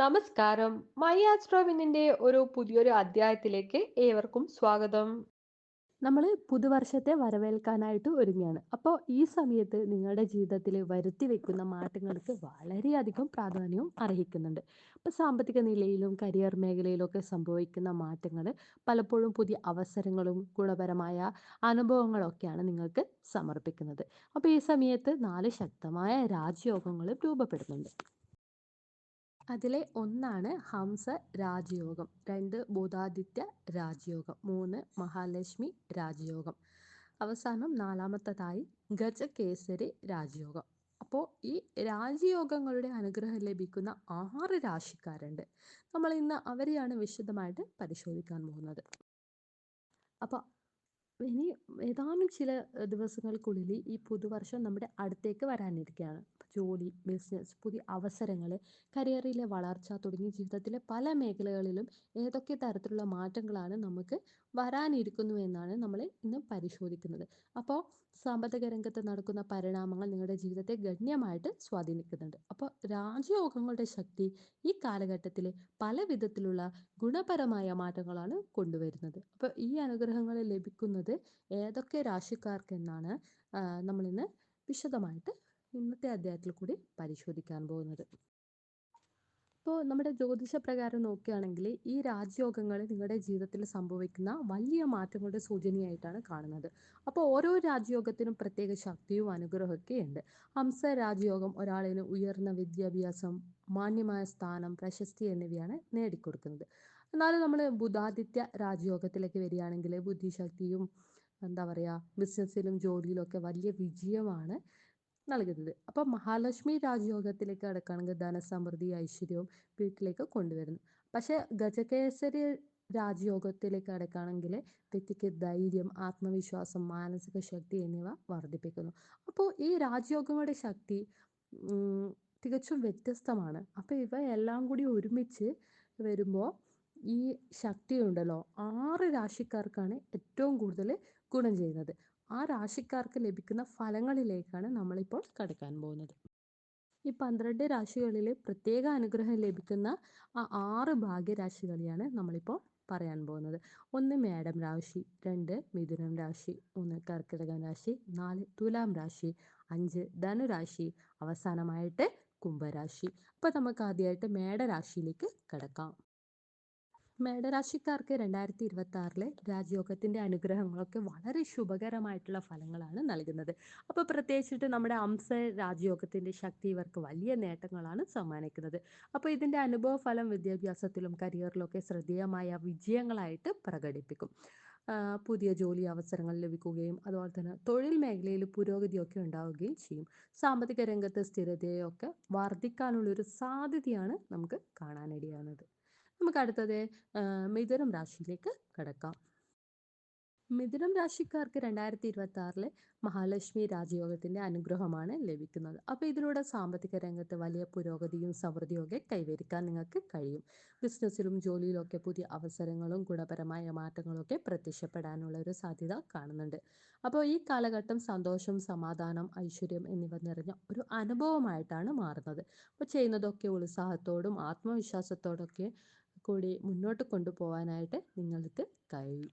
നമസ്കാരം. മൈ ആസ്ട്രോവിനിന്റെ ഒരു പുതിയൊരു അധ്യായത്തിലേക്ക് ഏവർക്കും സ്വാഗതം. നമ്മൾ പുതുവർഷത്തെ വരവേൽക്കാനായിട്ട് ഒരുങ്ങുകയാണ് അപ്പോൾ ഈ സമയത്ത് നിങ്ങളുടെ ജീവിതത്തിൽ വരുത്തി വെക്കുന്ന മാറ്റങ്ങൾക്ക് വളരെയധികം പ്രാധാന്യവും അർഹിക്കുന്നുണ്ട്. അപ്പോൾ സാമ്പത്തിക നിലയിലും കരിയർ മേഖലയിലും ഒക്കെ സംഭവിക്കുന്ന മാറ്റങ്ങൾ പലപ്പോഴും പുതിയ അവസരങ്ങളും ഗുണപരമായ അനുഭവങ്ങളൊക്കെയാണ് നിങ്ങൾക്ക് സമർപ്പിക്കുന്നത്. അപ്പോൾ ഈ സമയത്ത് നാല് ശക്തമായ രാജയോഗങ്ങളും രൂപപ്പെടുന്നുണ്ട്. അതിലെ ഒന്നാണ് ഹംസ രാജയോഗം. രണ്ട് ബുധാദിത്യ രാജയോഗം. മൂന്ന് മഹാലക്ഷ്മി രാജയോഗം. അവസാനം നാലാമത്തതായി ഗജകേസരി രാജയോഗം. അപ്പോൾ ഈ രാജയോഗങ്ങളുടെ അനുഗ്രഹം ലഭിക്കുന്ന ആറ് രാശിക്കാരുണ്ട്. നമ്മൾ ഇന്ന് അവരെയാണ് വിശദമായിട്ട് പരിശോധിക്കാൻ പോകുന്നത്. അപ്പോൾ ഇനി ഏതാനും ചില ദിവസങ്ങൾക്കുള്ളിൽ ഈ പുതുവർഷം നമ്മുടെ അടുത്തേക്ക് വരാനിരിക്കുകയാണ്. ജോലി ബിസിനസ് പുതിയ അവസരങ്ങൾ കരിയറിലെ വളർച്ച തുടങ്ങി ജീവിതത്തിലെ പല മേഖലകളിലും ഏതൊക്കെ തരത്തിലുള്ള മാറ്റങ്ങളാണ് നമുക്ക് വരാനിരിക്കുന്നു എന്നാണ് നമ്മൾ ഇന്ന് പരിശോധിക്കുന്നത്. അപ്പോൾ സാമ്പത്തിക രംഗത്ത് നടക്കുന്ന പരിണാമങ്ങൾ നിങ്ങളുടെ ജീവിതത്തെ ഗണ്യമായിട്ട് സ്വാധീനിക്കുന്നുണ്ട്. അപ്പോൾ രാജയോഗങ്ങളുടെ ശക്തി ഈ കാലഘട്ടത്തിൽ പല വിധത്തിലുള്ള ഗുണപരമായ മാറ്റങ്ങളാണ് കൊണ്ടുവരുന്നത്. അപ്പോൾ ഈ അനുഗ്രഹങ്ങൾ ലഭിക്കുന്നത് ഏതൊക്കെ രാശിക്കാർക്കെന്നാണ് നമ്മളിന്ന് വിശദമായിട്ട് ഇന്നത്തെ അധ്യായത്തിൽ കൂടി പരിശോധിക്കാൻ പോകുന്നത്. ഇപ്പോൾ നമ്മുടെ ജ്യോതിഷ പ്രകാരം നോക്കുകയാണെങ്കിൽ ഈ രാജയോഗങ്ങൾ നിങ്ങളുടെ ജീവിതത്തിൽ സംഭവിക്കുന്ന വലിയ മാറ്റങ്ങളുടെ സൂചനയായിട്ടാണ് കാണുന്നത്. അപ്പോൾ ഓരോ രാജയോഗത്തിനും പ്രത്യേക ശക്തിയും അനുഗ്രഹമൊക്കെ ഉണ്ട്. ഹംസ രാജയോഗം ഒരാളിന് ഉയർന്ന വിദ്യാഭ്യാസം മാന്യമായ സ്ഥാനം പ്രശസ്തി എന്നിവയാണ് നേടിക്കൊടുക്കുന്നത്. എന്നാലും നമ്മൾ ബുധാദിത്യ രാജയോഗത്തിലേക്ക് വരികയാണെങ്കിൽ ബുദ്ധിശക്തിയും എന്താ പറയുക ബിസിനസ്സിലും ജോലിയിലും ഒക്കെ വലിയ വിജയമാണ് നൽകുന്നത്. അപ്പം മഹാലക്ഷ്മി രാജയോഗത്തിലേക്ക് അടക്കുകയാണെങ്കിൽ ധനസമൃദ്ധി ഐശ്വര്യവും വീട്ടിലേക്ക് കൊണ്ടുവരുന്നു. പക്ഷേ ഗജകേസരി രാജയോഗത്തിലേക്ക് അടക്കുകയാണെങ്കിൽ വ്യക്തിക്ക് ധൈര്യം ആത്മവിശ്വാസം മാനസിക ശക്തി എന്നിവ വർദ്ധിപ്പിക്കുന്നു. അപ്പോൾ ഈ രാജയോഗങ്ങളുടെ ശക്തി തികച്ചും വ്യത്യസ്തമാണ്. അപ്പോൾ ഇവ എല്ലാം കൂടി ഒരുമിച്ച് വരുമ്പോൾ ഈ ശക്തി ഉണ്ടല്ലോ ആറ് രാശിക്കാർക്കാണ് ഏറ്റവും കൂടുതൽ ഗുണം ചെയ്യുന്നത്. ആ രാശിക്കാർക്ക് ലഭിക്കുന്ന ഫലങ്ങളിലേക്കാണ് നമ്മളിപ്പോൾ കടക്കാൻ പോകുന്നത്. ഈ പന്ത്രണ്ട് രാശികളിൽ പ്രത്യേക അനുഗ്രഹം ലഭിക്കുന്ന ആ ആറ് ഭാഗ്യരാശികളെയാണ് നമ്മളിപ്പോൾ പറയാൻ പോകുന്നത്. ഒന്ന് മേടം രാശി രണ്ട് മിഥുനം രാശി മൂന്ന് കർക്കിടകം രാശി നാല് തുലാം രാശി അഞ്ച് ധനുരാശി അവസാനമായിട്ട് കുംഭരാശി. അപ്പോൾ നമുക്ക് ആദ്യമായിട്ട് മേടരാശിയിലേക്ക് കിടക്കാം. മേടരാശിക്കാർക്ക് രണ്ടായിരത്തി ഇരുപത്തി ആറിലെ രാജയോഗത്തിന്റെ അനുഗ്രഹങ്ങളൊക്കെ വളരെ ശുഭകരമായിട്ടുള്ള ഫലങ്ങളാണ് നൽകുന്നത്. അപ്പോൾ പ്രത്യേകിച്ചിട്ട് നമ്മുടെ അംസ രാജയോഗത്തിന്റെ ശക്തി ഇവർക്ക് വലിയ നേട്ടങ്ങളാണ് സമ്മാനിക്കുന്നത്. അപ്പോൾ ഇതിന്റെ അനുഭവ ഫലം വിദ്യാഭ്യാസത്തിലും കരിയറിലും ഒക്കെ ശ്രദ്ധേയമായ വിജയങ്ങളായിട്ട് പ്രകടിപ്പിക്കും. പുതിയ ജോലി അവസരങ്ങൾ ലഭിക്കുകയും അതുപോലെ തന്നെ തൊഴിൽ മേഖലയിൽ പുരോഗതിയൊക്കെ ഉണ്ടാവുകയും ചെയ്യും. സാമ്പത്തിക രംഗത്ത് സ്ഥിരതയൊക്കെ വർദ്ധിക്കാനുള്ളൊരു സാധ്യതയാണ് നമുക്ക് കാണാനിടയാകുന്നത് നമുക്ക് അടുത്തത് മിഥുനം രാശിയിലേക്ക് കിടക്കാം. മിഥുനം രാശിക്കാർക്ക് രണ്ടായിരത്തി ഇരുപത്തി ആറിലെ മഹാലക്ഷ്മി രാജയോഗത്തിന്റെ അനുഗ്രഹമാണ് ലഭിക്കുന്നത്. അപ്പോൾ ഇതിലൂടെ സാമ്പത്തിക രംഗത്ത് വലിയ പുരോഗതിയും സമൃദ്ധിയും ഒക്കെ കൈവരിക്കാൻ നിങ്ങൾക്ക് കഴിയും. ബിസിനസ്സിലും ജോലിയിലൊക്കെ പുതിയ അവസരങ്ങളും ഗുണപരമായ മാറ്റങ്ങളൊക്കെ പ്രത്യക്ഷപ്പെടാനുള്ള ഒരു സാധ്യത കാണുന്നുണ്ട്. അപ്പോൾ ഈ കാലഘട്ടം സന്തോഷം സമാധാനം ഐശ്വര്യം എന്നിവ നിറഞ്ഞ ഒരു അനുഭവമായിട്ടാണ് മാറുന്നത്. അപ്പോൾ ചെയ്യുന്നതൊക്കെ ഉത്സാഹത്തോടും ആത്മവിശ്വാസത്തോടൊക്കെ കൂടി മുന്നോട്ട് കൊണ്ടുപോകാനായിട്ട് നിങ്ങൾക്ക് കഴിയും.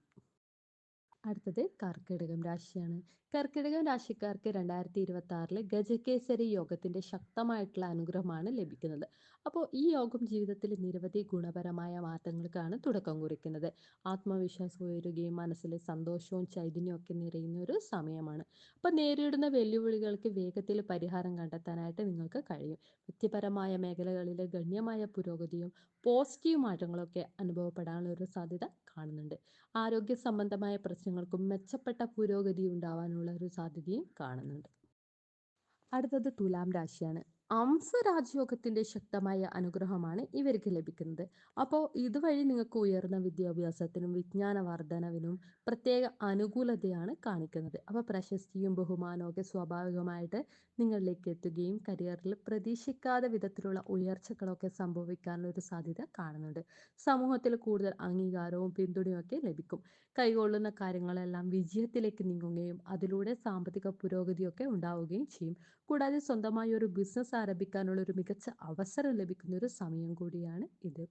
അടുത്തത് കർക്കിടകം രാശിയാണ്. കർക്കിടകം രാശിക്കാർക്ക് രണ്ടായിരത്തി ഇരുപത്തി ആറിൽ ഗജകേസരി യോഗത്തിന്റെ ശക്തമായിട്ടുള്ള അനുഗ്രഹമാണ് ലഭിക്കുന്നത്. അപ്പോൾ ഈ യോഗം ജീവിതത്തിൽ നിരവധി ഗുണപരമായ മാറ്റങ്ങൾക്കാണ് തുടക്കം കുറിക്കുന്നത്. ആത്മവിശ്വാസം ഉയരുകയും മനസ്സിലെ സന്തോഷവും ചൈതന്യവും ഒക്കെ നിറയുന്ന ഒരു സമയമാണ്. അപ്പോൾ നേരിടുന്ന വെല്ലുവിളികൾക്ക് വേഗത്തിൽ പരിഹാരം കണ്ടെത്താനായിട്ട് നിങ്ങൾക്ക് കഴിയും. വ്യക്തിപരമായ മേഖലകളിലെ ഗണ്യമായ പുരോഗതിയും പോസിറ്റീവ് മാറ്റങ്ങളൊക്കെ അനുഭവപ്പെടാനുള്ള ഒരു സാധ്യത കാണുന്നുണ്ട്. ആരോഗ്യ സംബന്ധമായ പ്രശ്നങ്ങൾക്കും മെച്ചപ്പെട്ട പുരോഗതി ഉണ്ടാവാനുള്ള ഒരു സാധ്യതയും കാണുന്നുണ്ട്. അടുത്തത് തുലാം രാശിയാണ്. അംസ രാജയോഗത്തിന്റെ ശക്തമായ അനുഗ്രഹമാണ് ഇവർക്ക് ലഭിക്കുന്നത്. അപ്പോൾ ഇതുവഴി നിങ്ങൾക്ക് ഉയർന്ന വിദ്യാഭ്യാസത്തിനും വിജ്ഞാന വർധനവിനും പ്രത്യേക അനുകൂലതയാണ് കാണിക്കുന്നത്. അപ്പോൾ പ്രശസ്തിയും ബഹുമാനവും ഒക്കെ സ്വാഭാവികമായിട്ട് നിങ്ങളിലേക്ക് എത്തുകയും കരിയറിൽ പ്രതീക്ഷിക്കാത്ത വിധത്തിലുള്ള ഉയർച്ചകളൊക്കെ സംഭവിക്കാനുള്ള ഒരു സാധ്യത കാണുന്നുണ്ട്. സമൂഹത്തിൽ കൂടുതൽ അംഗീകാരവും പിന്തുണയും ഒക്കെ ലഭിക്കും. കൈകൊള്ളുന്ന കാര്യങ്ങളെല്ലാം വിജയത്തിലേക്ക് നീങ്ങുകയും അതിലൂടെ സാമ്പത്തിക പുരോഗതിയൊക്കെ ഉണ്ടാവുകയും ചെയ്യും. കൂടാതെ സ്വന്തമായി ഒരു ബിസിനസ് ആരംഭിക്കാനുള്ള ഒരു മികച്ച അവസരം ലഭിക്കുന്ന ഒരു സമയം കൂടിയാണ് ഇത്.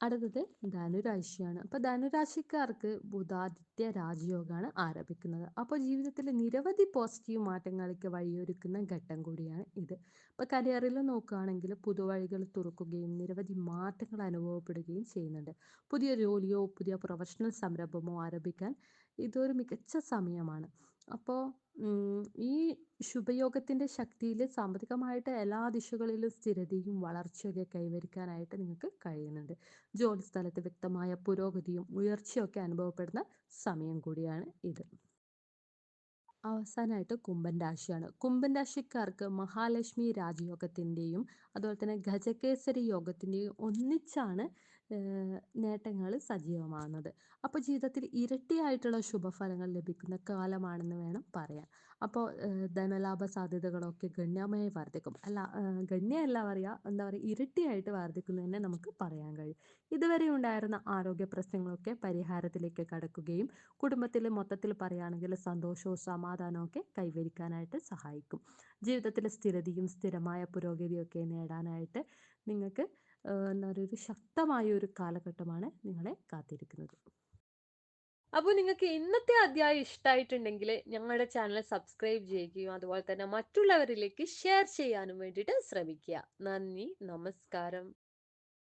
അടുത്തത് ധനുരാശിയാണ്. അപ്പൊ ധനുരാശിക്കാർക്ക് ബുധാദിത്യ രാജയോഗമാണ് ആരംഭിക്കുന്നത്. അപ്പോൾ ജീവിതത്തിലെ നിരവധി പോസിറ്റീവ് മാറ്റങ്ങൾക്ക് വഴിയൊരുക്കുന്ന ഘട്ടം കൂടിയാണ് ഇത്. ഇപ്പൊ കരിയറിൽ നോക്കുകയാണെങ്കിൽ പുതുവഴികൾ തുറക്കുകയും നിരവധി മാറ്റങ്ങൾ അനുഭവപ്പെടുകയും ചെയ്യുന്നുണ്ട്. പുതിയ ജോലിയോ പുതിയ പ്രൊഫഷണൽ സംരംഭമോ ആരംഭിക്കാൻ ഇതൊരു മികച്ച സമയമാണ്. അപ്പോൾ ഈ ശുഭയോഗത്തിന്റെ ശക്തിയിൽ സാമ്പത്തികമായിട്ട് എല്ലാ ദിശകളിലും സ്ഥിരതയും വളർച്ചയൊക്കെ കൈവരിക്കാനായിട്ട് നിങ്ങൾക്ക് കഴിയുന്നുണ്ട്. ജോലിസ്ഥലത്ത് വ്യക്തമായ പുരോഗതിയും ഉയർച്ചയൊക്കെ അനുഭവപ്പെടുന്ന സമയം കൂടിയാണ് ഇത്. അവസാനമായിട്ട് കുംഭൻ രാശിയാണ്. കുംഭൻ രാശിക്കാർക്ക് മഹാലക്ഷ്മി രാജയോഗത്തിന്റെയും അതുപോലെ തന്നെ ഗജകേസരി യോഗത്തിന്റെയും ഒന്നിച്ചാണ് നേട്ടങ്ങൾ സജീവമാകുന്നത്. അപ്പോൾ ജീവിതത്തിൽ ഇരട്ടിയായിട്ടുള്ള ശുഭഫലങ്ങൾ ലഭിക്കുന്ന കാലമാണെന്ന് വേണം പറയാൻ. അപ്പോൾ ധനലാഭ സാധ്യതകളൊക്കെ ഗണ്യമായി വർദ്ധിക്കും. അല്ല ഗണ്യമല്ല പറയുക എന്താ പറയുക ഇരട്ടിയായിട്ട് വർദ്ധിക്കുന്നു തന്നെ നമുക്ക് പറയാൻ കഴിയും. ഇതുവരെ ഉണ്ടായിരുന്ന ആരോഗ്യ പ്രശ്നങ്ങളൊക്കെ പരിഹാരത്തിലേക്ക് കടക്കുകയും കുടുംബത്തിൽ മൊത്തത്തിൽ പറയുകയാണെങ്കിൽ സന്തോഷവും സമാധാനവും ഒക്കെ കൈവരിക്കാനായിട്ട് സഹായിക്കും. ജീവിതത്തിലെ സ്ഥിരതയും സ്ഥിരമായ പുരോഗതിയൊക്കെ നേടാനായിട്ട് നിങ്ങൾക്ക് എന്താ പറയുക ഒരു ശക്തമായ ഒരു കാലഘട്ടമാണ് നിങ്ങളെ കാത്തിരിക്കുന്നത്. അപ്പോൾ നിങ്ങൾക്ക് ഇന്നത്തെ അധ്യായം ഇഷ്ടമായിട്ടുണ്ടെങ്കിൽ ഞങ്ങളുടെ ചാനൽ സബ്സ്ക്രൈബ് ചെയ്യുകയും അതുപോലെ തന്നെ മറ്റുള്ളവരിലേക്ക് ഷെയർ ചെയ്യാനും വേണ്ടിയിട്ട് ശ്രമിക്കുക. നന്ദി, നമസ്കാരം.